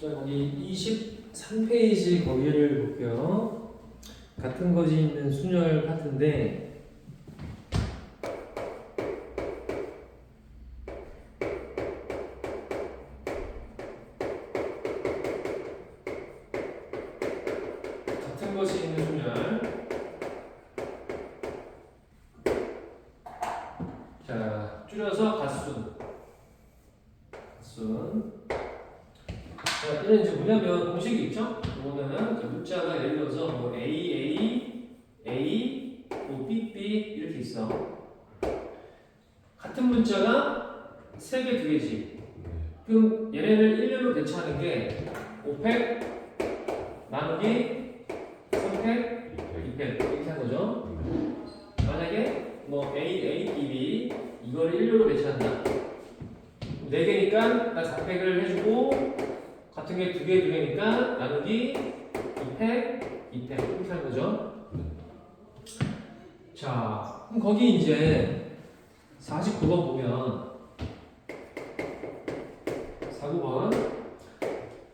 자, 거기 23페이지 거기를 볼게요. 같은 것이 있는 순열 파트인데 자, 줄여서 갓순. 갓순 자, 얘는 이제 뭐냐면 공식이 있죠? 이거는 그 문자가 예를 들어서 뭐 A, A, A, 뭐 B, B 이렇게 있어. 같은 문자가 세 개, 두 개지. 그럼 얘네를 일렬로 배치하는 게 5팩 나누기 3팩, 2팩 이렇게 한 거죠. 만약에 뭐 A, A, B, B 이걸 일렬로 배치한다. 4개니까 딱 4팩을 해주고 같은 게 두 개, 두 개니까 나누기 2팩, 2팩 이렇게 하는 거죠. 자, 그럼 거기 이제 49번 보면 49번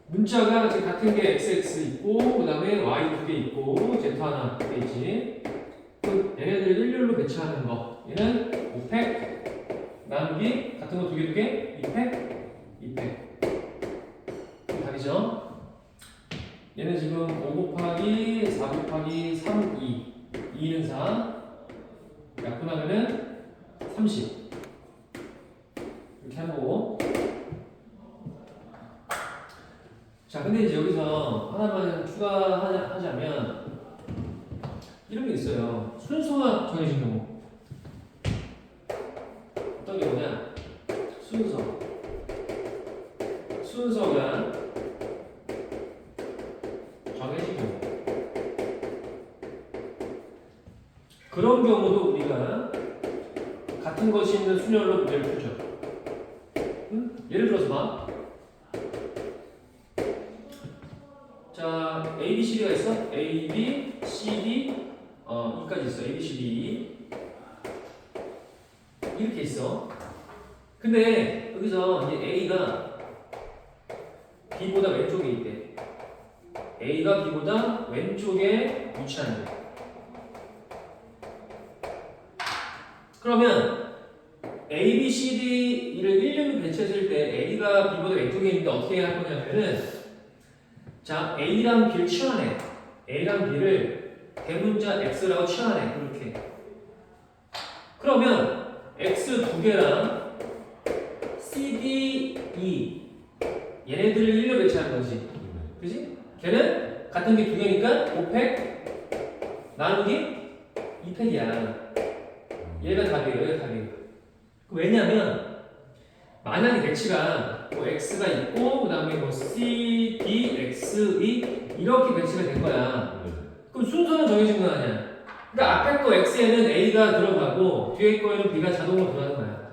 문자가 지금 같은 게 XX 있고 그 다음에 Y 두 개 있고 Z 하나 두 개 있지. 그 얘네들을 일렬로 배치하는 거. 얘는 5팩 나누기 같은 거 두 개 두 개, 2팩, 2팩. 답이죠? 얘는 지금 5 곱하기 4 곱하기 3, 2 2는 4 약분하면은 30 이렇게 거고. 자 근데 이제 여기서 하나만 추가하자면 이런 게 있어요. 순서가 정해진 경우. 어떤 경우냐? 순서. 순서가 정해진 경우. 그런 경우도 우리가 같은 것이 있는 순열로 문제를 풀죠. 응? 예를 들어서 봐. 자, A, B, C, D가 있어. A, B, C, D, 어, E까지 있어. A, B, C, D, E. 이렇게 있어. 근데 여기서 이제 A가 B보다 왼쪽에 있대. A가 B보다 왼쪽에 위치한대. 그러면 A, B, C, D를 1륜 배치했을 때 A가 B보다 왼쪽에 있는데 어떻게 할 거냐면은 자 A랑 B를 치환해 A랑 B를 대문자 X라고 치환해 그렇게 그러면 X 두 개랑 C, D, E 얘네들을 1륜 배치하는 거지 그지? 걔는 같은 게 두 개니까 5팩 나누기 2팩이야 얘가 답이에요. 얘가 답이에요. 왜냐면 만약에 배치가 뭐 x가 있고 그 다음에 뭐 c, d, x, e 이렇게 배치가 된 거야. 그럼 순서는 정해진 거 아니야. 그러니까 앞에 거 x에는 a가 들어가고 뒤에 거에는 b가 자동으로 들어가는 거야.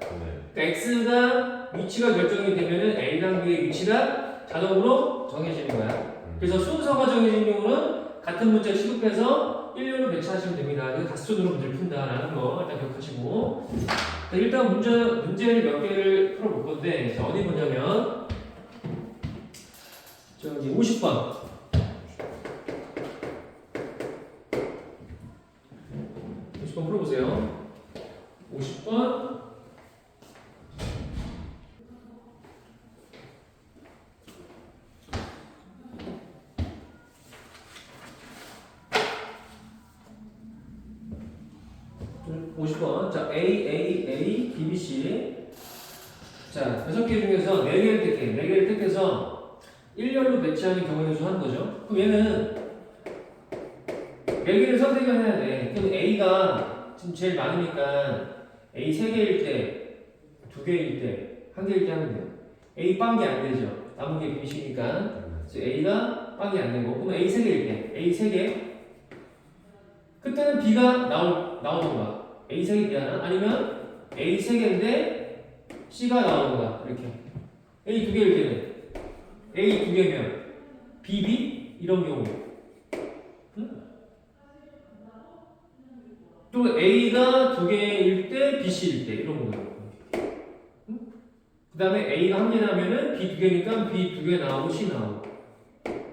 그러니까 x가 위치가 결정이 되면은 a랑 b의 위치가 자동으로 정해지는 거야. 그래서 순서가 정해진 경우는 같은 문자 취급해서 1륜로 배치하시면 됩니다. 그래서 가스존으로 문제를 푼다라는 거 일단 기억하시고 자, 일단 문제, 문제를 몇 개를 풀어볼 건데 자, 어디 보냐면 저기 50번 50번 자, 여섯 개 중에서 네 개를 택해. 네 개를 택해서 1열로 배치하는 경우에 서 하는 거죠. 그럼 얘는 네 개를 선택을 해야 돼. 그럼 A가 지금 제일 많으니까 A 세 개일 때, 두 개일 때, 한 개일 때 하면 돼요. A 빵이 안 되죠. 남은 게 B, C니까. 그래서 A가 빵이 안 되고, 그럼 A 세 개일 때, A 세 개. 그때는 B가 나올, 나오던가. A 세 개 B하나? 아니면 A 세 개인데 C가 나오던가. 이렇게. A 두 개일 때는. A 두 개면 B, B? 이런 경우. 응? 또 A가 두 개일 때 B, C일 때. 이런 경우. 응? 그 다음에 A가 한 개 나오면은 B 두 개니까 B 두 개 나오고 C 나오고.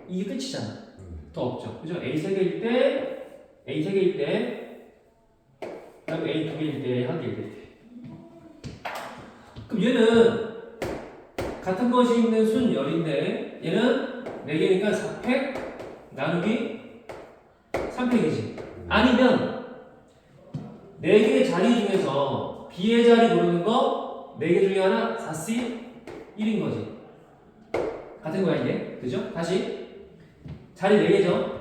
이게 끝이잖아. 더 없죠. 그죠? A 세 개일 때, A 세 개일 때, 그 다음에 A 두 개일 때, 한 개일 때. 그럼 얘는 같은 것이 있는 순열인데 얘는 4개니까 4팩 나누기 3팩이지. 아니면 4개의 자리 중에서 B의 자리 고르는 거 4개 중에 하나 4C 1인 거지. 같은 거야 이게. 그죠? 다시 자리 4개죠.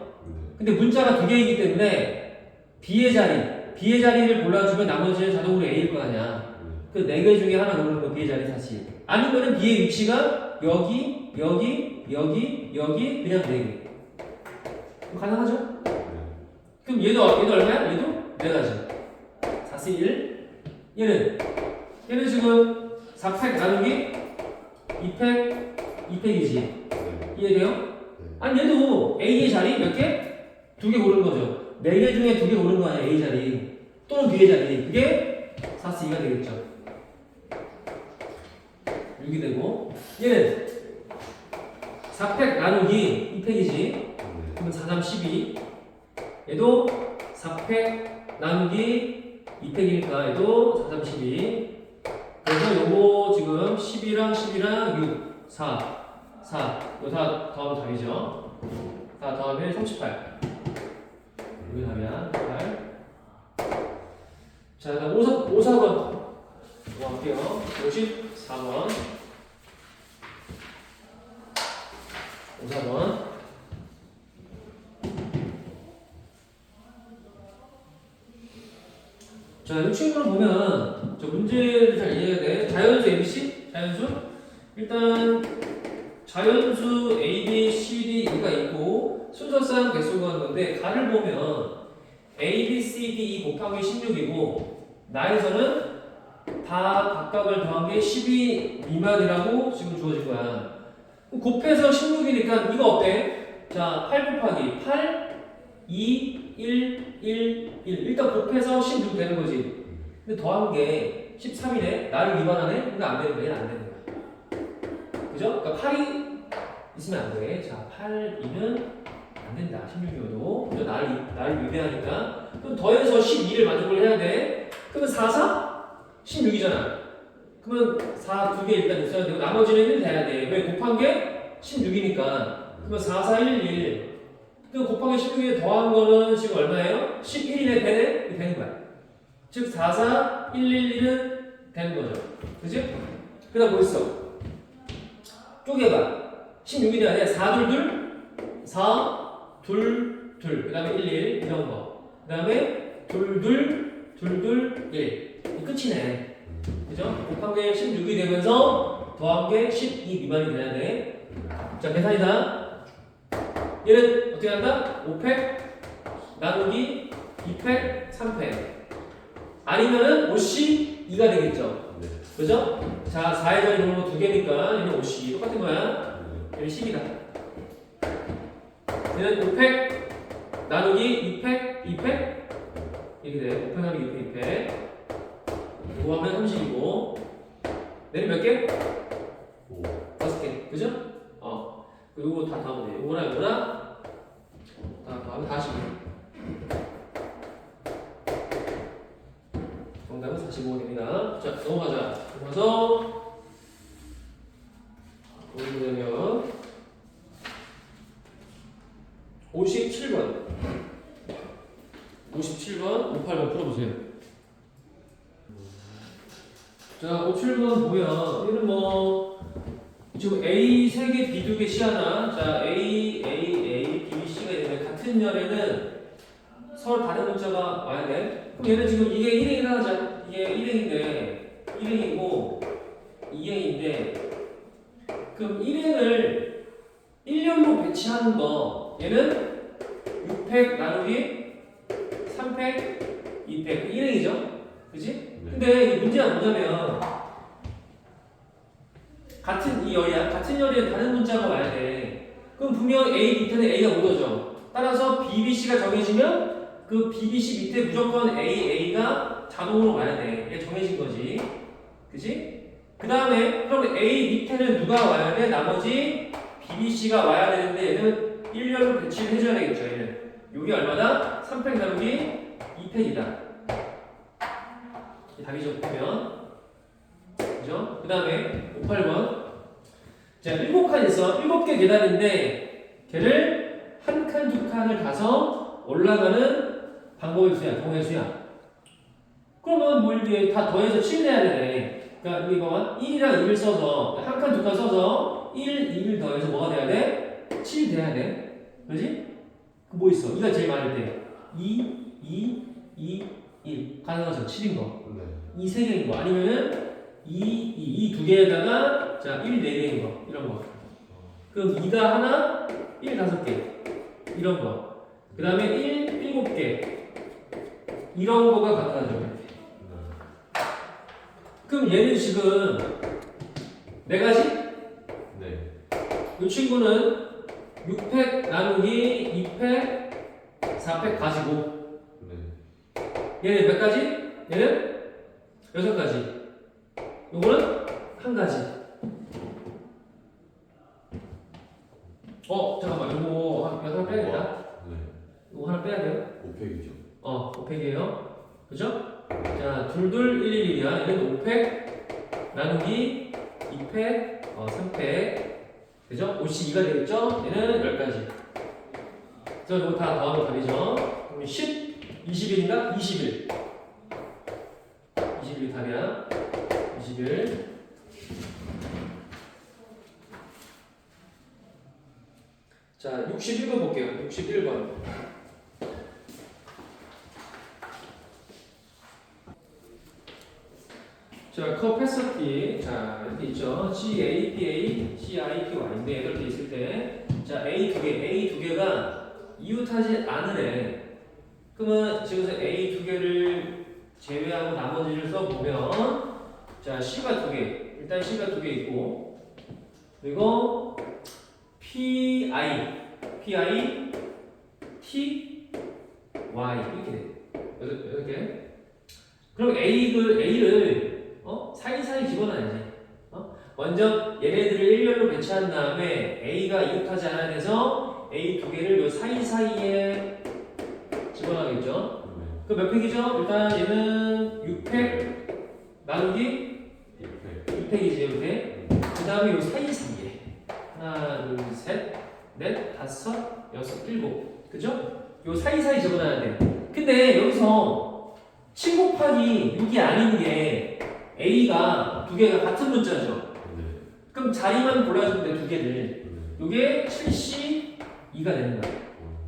근데 문자가 두 개이기 때문에 B의 자리, B의 자리를 골라주면 나머지는 자동으로 A일 거 아니야. 그 네 개 중에 하나 고르는 거 B의 자리 사실. 아니면은 B의 위치가 여기, 여기, 여기, 여기 그냥 네 개. 그럼 가능하죠? 그럼 얘도 얘도 얼마야? 얘도 네 가지. 4C 1. 얘는 얘는 지금 4팩 나누기 2팩 2팩이지. 이해돼요? 아니 얘도 A의 자리 몇 개? 두개 고르는 거죠. 네 개 중에 두개 고르는 거 아니야 A 자리 또는 B의 자리 그게 4C가 되겠죠. 6이 되고 얘는 4팩 나누기 2팩이지. 그러면 4, 3, 12 얘도 4팩 나누기 2팩이니까 얘도 4, 3, 12 그래서 요거 지금 10이랑 10이랑 6 4 4 이거 다 더하면 답이죠. 다 더하면 38 여기 답이야 8 자, 그다음 54, 54번. 넘어갈게요. 54번 54번 자, 이 친구를 보면 저 문제를 잘 이해해야 돼. 자연수 ABC? 자연수? 일단 자연수 A, B, C, D, E가 있고 순서상 개수가 하는 건데 가를 보면 A, B, C, D, E 곱하기 16이고 나에서는 다 각각을 더한 게 12 미만이라고 지금 주어진 거야. 곱해서 16이니까 이거 어때? 자, 8 곱하기 8, 2, 1, 1, 1. 일단 곱해서 16 되는 거지. 근데 더한 게 13이네? 나를 위반하네? 이거 안 되는 거야? 안 되는 거야. 그죠? 그러니까 8이 있으면 안 돼. 자, 8, 2는 안 된다. 16이어도. 그죠? 나를, 나를 위배하니까. 그럼 더해서 12를 만족을 해야 돼. 그러면 4, 4? 16이잖아. 그러면 4두개 일단 있어야 되고, 나머지는 1 돼야 돼. 왜? 곱한 게 16이니까. 그러면 4, 4, 1, 1. 그 곱하기 16에 더한 거는 지금 얼마예요? 11이네 되네? 되는 거야. 즉 4, 4, 1, 1, 1은 되는 거죠. 그지? 그 다음 뭐 있어? 쪼개봐. 16이 아니라 4, 2, 2, 4, 2, 2. 그 다음에 1, 1 이런 거. 그 다음에 2, 2, 2, 2, 1. 이 끝이네. 그죠? 곱한 게 16이 되면서 더한 게 12 미만이 돼야 돼. 자, 계산이다. 얘는 어떻게 한다? 5팩 나누기 2팩 3팩 아니면은 5씩 2가 되겠죠 그죠? 자 4의 자리 놓는 거두 개니까 얘는 5씩 똑같은 거야 얘는 10이다 얘는 5팩 나누기 2팩 2팩 이렇게 돼 5팩 나누기 2팩 2팩 이거 하면 30이고 얘는 몇 개? 5개 그죠? 어 그리고 다 더하면 돼 요거랑 요거랑 다 더하면 40. 정답은 45 됩니다. 자, 넘어가자. 그래서 보게 되면 57번 57번 58번 풀어보세요. 자, 57번 보면 얘는 뭐 지금 A 3개, B 2개, C 하나. 자, A, A, A, B, C가 있는데 같은 열에는 서로 다른 문자가 와야 돼. 그럼 얘는 지금 이게 1행이라 하자. 이게 1행인데 1행이고 2행인데 그럼 1행을 1년로 배치하는 거 얘는 6팩 나누기 3팩 2팩 1행이죠. 그지? 근데 이 문제가 뭐냐면 같은 이 열이야. 같은 열에 다른 문자가 와야 돼. 그럼 분명 A 밑에는 A가 못 오죠. 따라서 B, B, C가 정해지면 그 B, B, C 밑에 무조건 A, A가 자동으로 와야 돼. 이게 정해진 거지. 그지? 그 다음에 그럼 A 밑에는 누가 와야 돼? 나머지 B, B, C가 와야 되는데 얘는 1년을 배치를 해줘야 되겠죠. 얘는 요게 얼마다? 3팩 나누기 2팩이다. 이 답이죠. 보면 그죠? 그 다음에 5, 8번 자 7칸 있어. 7개 계단인데 걔를 한 칸, 두 칸을 가서 올라가는 방법의 수야, 동의 수야. 그러면 뭐 이렇게 다 더해서 7 내야 되네. 그러니까 여기 봐봐. 1이랑 2를 써서 한 칸, 두 칸 써서 1, 2를 더해서 뭐가 돼야 돼? 7 돼야 돼. 그지? 그뭐 있어? 2가 제일 많을 때 2, 2, 2, 1 가능하죠? 7인 거. 네. 이세 개인 거 아니면은 이이두 개에다가 자 1, 네 개인 거 이런 거. 그럼 2가 하나, 1 다섯 개 이런 거. 그 다음에 1, 일곱 개 이런 거가 가능하죠. 그럼 얘는 지금 네 가지? 네. 이 친구는 6팩 나누기 2팩 4팩 가지고 네. 얘는 몇 가지? 얘는 여섯 가지. 요거는 한 가지. 어 잠깐만 요거 한- 이거 하나 빼야겠다. 네. 요거 하나 빼야 돼요. 5팩이죠. 어 5팩이에요. 그죠? 자 둘둘 1, 1, 1이야. 얘는 5팩 나누기 2팩 어 3팩 그죠? 52가 되겠죠? 얘는 10가지. 그래서 이거 다 더하면 답이죠. 그럼 10, 21인가? 21. 21이 답이야. 21. 자, 61번 볼게요. 61번. 자, 커패서티. 자, 이렇게 있죠. C, A, P, A, C, I, P, Y인데 이렇게 있을 때, 자, A 두 개, A 두 개가 이웃하지 않으래. 그러면 지금서 A 두 개를 제외하고 나머지를 써보면, 자, C가 두 개. 일단 C가 두 개 있고, 그리고 P, I, P, I, T, Y 이렇게 돼. 여덟, 여덟 개. 그럼 A를, A를 어? 사이사이 집어넣어야지. 어? 먼저 얘네들을 일렬로 배치한 다음에 A가 이웃하지 않아 돼서 A 두 개를 요 사이사이에 집어넣겠죠. 네. 그몇 팩이죠? 일단 얘는 6팩 나누기 1팩. 2팩이지 이렇게. 그 다음에 요 사이사이에 하나, 둘, 셋, 넷, 다섯, 여섯, 일곱. 그죠? 요 사이사이 집어넣어야 돼. 근데 여기서 7 곱하기 6이 아닌 게 A가 두 개가 같은 문자죠. 네. 그럼 자리만 골라주면 돼, 두 개를. 네. 요게 7C2가 되는 거야.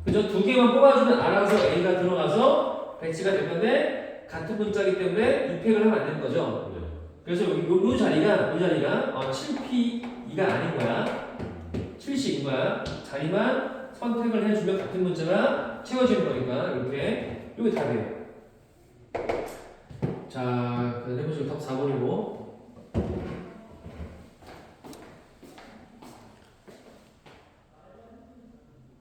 그죠? 두 개만 뽑아주면 알아서 A가 들어가서 배치가 될 건데, 같은 문자이기 때문에 2팩을 하면 안 되는 거죠. 네. 그래서 여기 요, 요 자리가, 요 자리가 어, 7P2가 아닌 거야. 7C인 거야. 자리만 선택을 해주면 같은 문자가 채워지는 거니까, 이렇게. 요게 답이에요. 자, 그 해보시면 답 4번이고.